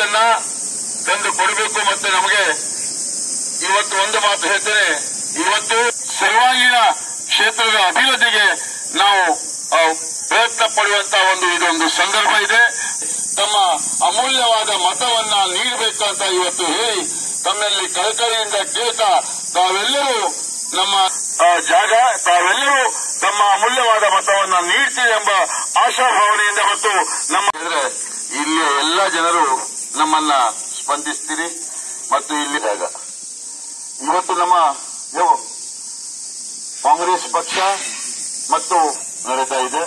ಒತ್ತನ್ನ ತಂದು ಕೊಡಬೇಕು ಮತ್ತೆ ನಮಗೆ ಇವತ್ತು ಒಂದು ಮಾತು ಹೇಳ್ತೇನೆ. ಇವತ್ತು ಸರ್ವಾಂಗೀಣ ಕ್ಷೇತ್ರದ ಅಭಿವೃದ್ಧಿಗೆ ನಾವು ಪ್ರಯತ್ನ ಪಡುವಂತಹ ಒಂದು ಇದೊಂದು ಸಂದರ್ಭ ಇದೆ. ತಮ್ಮ ಅಮೂಲ್ಯವಾದ ಮತವನ್ನ ನೀಡಬೇಕಂತ ಇವತ್ತು ಹೇಳಿ ತಮ್ಮಲ್ಲಿ ಕಳಕಳಿಯಿಂದ ಕೇಳ್ತಾ ತಾವೆಲ್ಲರೂ ನಮ್ಮ ಜಾಗ, ತಾವೆಲ್ಲರೂ ತಮ್ಮ ಅಮೂಲ್ಯವಾದ ಮತವನ್ನ ನೀಡ್ತೀವಿ ಎಂಬ ಆಶಾಭಾವನೆಯಿಂದ ಮತ್ತು ನಮ್ಮ, ಇಲ್ಲಿ ಎಲ್ಲ ಜನರು ನಮ್ಮನ್ನ ಸ್ಪಂದಿಸ್ತೀರಿ ಮತ್ತು ಇಲ್ಲಿ ಇವತ್ತು ನಮ್ಮ ಕಾಂಗ್ರೆಸ್ ಪಕ್ಷ ಮತ್ತು ನಡೀತಾ ಇದೆ.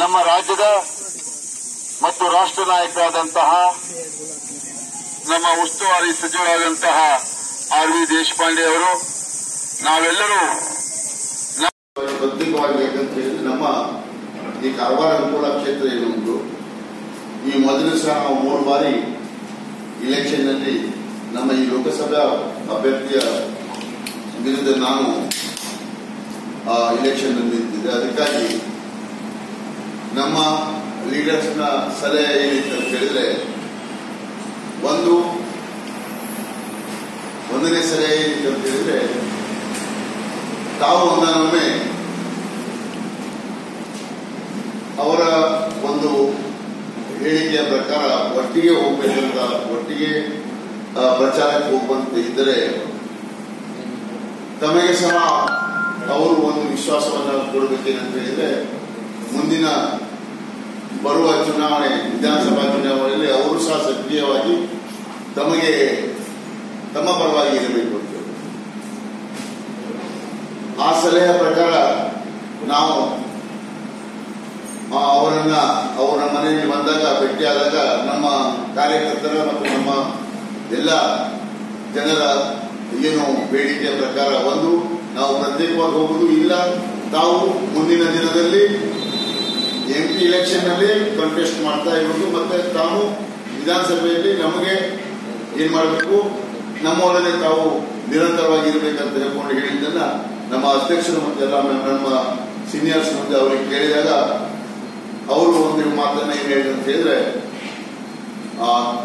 ನಮ್ಮ ರಾಜ್ಯದ ಮತ್ತು ರಾಷ್ಟ್ರ ನಾಯಕರಾದಂತಹ, ನಮ್ಮ ಉಸ್ತುವಾರಿ ಸಚಿವರಾದಂತಹ ಆರ್ ವಿ ದೇಶಪಾಂಡೆ ಅವರು, ನಾವೆಲ್ಲರೂ ನಮ್ಮ ಈ ಕಾರವಾರ ಅನುಕೂಲ ಕ್ಷೇತ್ರ ಏನುಂಟು ಈ ಮೊದಲು ಸಹ ನಾವು ಮೂರು ಬಾರಿ ಇಲೆಕ್ಷನ್ನಲ್ಲಿ ನಮ್ಮ ಈ ಲೋಕಸಭಾ ಅಭ್ಯರ್ಥಿಯ ವಿರುದ್ಧ ನಾನು ಇಲೆಕ್ಷನ್ ನಿಂತಿದ್ದೆ. ಅದಕ್ಕಾಗಿ ನಮ್ಮ ಲೀಡರ್ಸ್ನ ಸಲಹೆ ಏನಿತ್ತು ಅಂತ ಹೇಳಿದ್ರೆ, ಒಂದು, ಒಂದನೇ ಸಲಹೆ ಏನಿತ್ತು ಅಂತ ಹೇಳಿದ್ರೆ, ತಾವು ಒಂದೊಮ್ಮೆ ಅವರ ಒಂದು ಹೇಳಿಕೆಯ ಪ್ರಕಾರ ಒಟ್ಟಿಗೆ ಹೋಗ್ಬೇಕಂತ ಒಟ್ಟಿಗೆ ಪ್ರಚಾರಕ್ಕೆ ಹೋಗುವಂತ ಇದ್ರೆ ತಮಗೆ ಸಹ ಅವರು ಒಂದು ವಿಶ್ವಾಸವನ್ನು ಕೊಡಬೇಕೇನಂತ ಹೇಳಿದ್ರೆ, ಮುಂದಿನ ಬರುವ ಚುನಾವಣೆ, ವಿಧಾನಸಭಾ ಚುನಾವಣೆಯಲ್ಲಿ ಅವರು ಸಹ ಸಕ್ರಿಯವಾಗಿ ತಮಗೆ, ತಮ್ಮ ಪರವಾಗಿ ಇರಬೇಕು ಅಂತ. ಆ ಸಲಹೆ ಪ್ರಕಾರ ನಾವು ಅವರನ್ನ ಅವರ ಮನೆಯಲ್ಲಿ ಬಂದಾಗ ಭೇಟಿಯಾದಾಗ ನಮ್ಮ ಕಾರ್ಯಕರ್ತರ ಮತ್ತು ನಮ್ಮ ಎಲ್ಲ ಜನರ ಏನು ಬೇಡಿಕೆಯ ಪ್ರಕಾರ ಒಂದು, ನಾವು ಪ್ರತ್ಯೇಕವಾಗಿ ಹೋಗುವುದು ಇಲ್ಲ. ತಾವು ಮುಂದಿನ ದಿನದಲ್ಲಿ ಎಂ ಪಿ ಇಲೆಕ್ಷನ್ನಲ್ಲಿ ಕಂಟೆಸ್ಟ್ ಮಾಡ್ತಾ ಇರುವುದು ಮತ್ತೆ ತಾವು ವಿಧಾನಸಭೆಯಲ್ಲಿ ನಮಗೆ ಏನ್ ಮಾಡಬೇಕು? ನಮ್ಮೊಡನೆ ತಾವು ನಿರಂತರವಾಗಿ ಇರಬೇಕಂತ ಹೇಳ್ಕೊಂಡು ಹೇಳಿದ್ದನ್ನ ನಮ್ಮ ಅಧ್ಯಕ್ಷರು ಮತ್ತೆ ನಮ್ಮ ಸೀನಿಯರ್ಸ್ ಮುಂದೆ ಅವರಿಗೆ ಕೇಳಿದಾಗ ಅವರು ಒಂದು ಮಾತನ್ನ ಏನ್ ಅಂತ ಹೇಳಿದ್ರೆ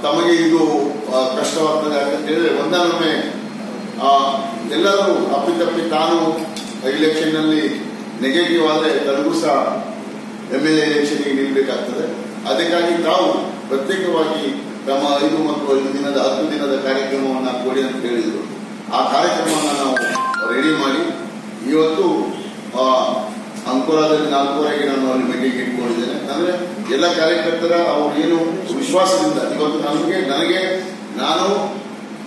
ತಮಗೆ ಇದು ಕಷ್ಟವಾಗ್ತದೆ ಅಂತ ಹೇಳಿದ್ರೆ ಒಂದಾನೊಮ್ಮೆ ಆ, ಎಲ್ಲರೂ ಅಪ್ಪಿತಪ್ಪಿ ತಾನು ಎಲೆಕ್ಷನ್ನಲ್ಲಿ ನೆಗೆಟಿವ್ ಆದ್ರೆ ತನಗೂ ಸಹ ಎಂ ಎಲ್ ಎಲೆಕ್ಷನ್ಗೆ ನಿಲ್ಬೇಕಾಗ್ತದೆ. ಅದಕ್ಕಾಗಿ ತಾವು ಪ್ರತ್ಯೇಕವಾಗಿ ತಮ್ಮ ಐದು ಮತ್ತು ಐದು ದಿನದ ಹತ್ತು ದಿನದ ಕಾರ್ಯಕ್ರಮವನ್ನು ಕೊಡಿ ಅಂತ ಹೇಳಿದ್ರು. ಆ ಕಾರ್ಯಕ್ರಮವನ್ನು ನಾವು ರೆಡಿ ಮಾಡಿ ಇವತ್ತು ಅಂಕೋಲಾದಲ್ಲಿ ನಾಲ್ಕೂವರೆಗೆ ನಾನು ಅಲ್ಲಿ ಮೀಟಿಂಗ್ ಇಟ್ಕೊಂಡಿದ್ದೇನೆ ಅಂದ್ರೆ ಎಲ್ಲ ಕಾರ್ಯಕರ್ತರ ಅವ್ರು ಏನು ವಿಶ್ವಾಸದಿಂದ, ಇವತ್ತು ನಮಗೆ, ನನಗೆ, ನಾನು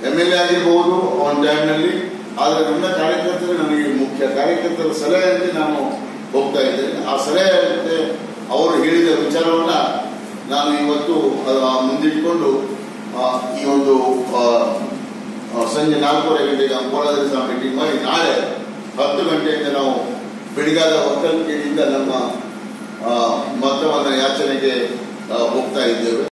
ಎಂ ಎಲ್ ಎ ಆಗಿರಬಹುದು ಒಂದು ಟೈಮ್ನಲ್ಲಿ ಆದ್ರೆ ನನ್ನ ಕಾರ್ಯಕರ್ತರು ನನಗೆ ಮುಖ್ಯ. ಕಾರ್ಯಕರ್ತರ ಸಲಹೆಯಲ್ಲಿ ನಾನು ಹೋಗ್ತಾ ಇದ್ದೇನೆ. ಆ ಸಲಹೆಯಂತೆ ಅವರು ಹೇಳಿದ ವಿಚಾರವನ್ನ ನಾನು ಇವತ್ತು ಮುಂದಿಟ್ಕೊಂಡು ಈ ಒಂದು ಸಂಜೆ ನಾಲ್ಕೂವರೆ ಗಂಟೆಗೆ ಅಂಕೋಲಾದಲ್ಲಿ ಸಹ ಮೀಟಿಂಗ್ ಮಾಡಿ, ನಾಳೆ ಹತ್ತು ಗಂಟೆಯಿಂದ ನಾವು ಬೆಳಗಾದ ಒಕ್ಕಲಿಕೆಯಿಂದ ನಮ್ಮ ಮತವನ್ನು ಯಾಚನೆಗೆ ಹೋಗ್ತಾ ಇದ್ದೇವೆ.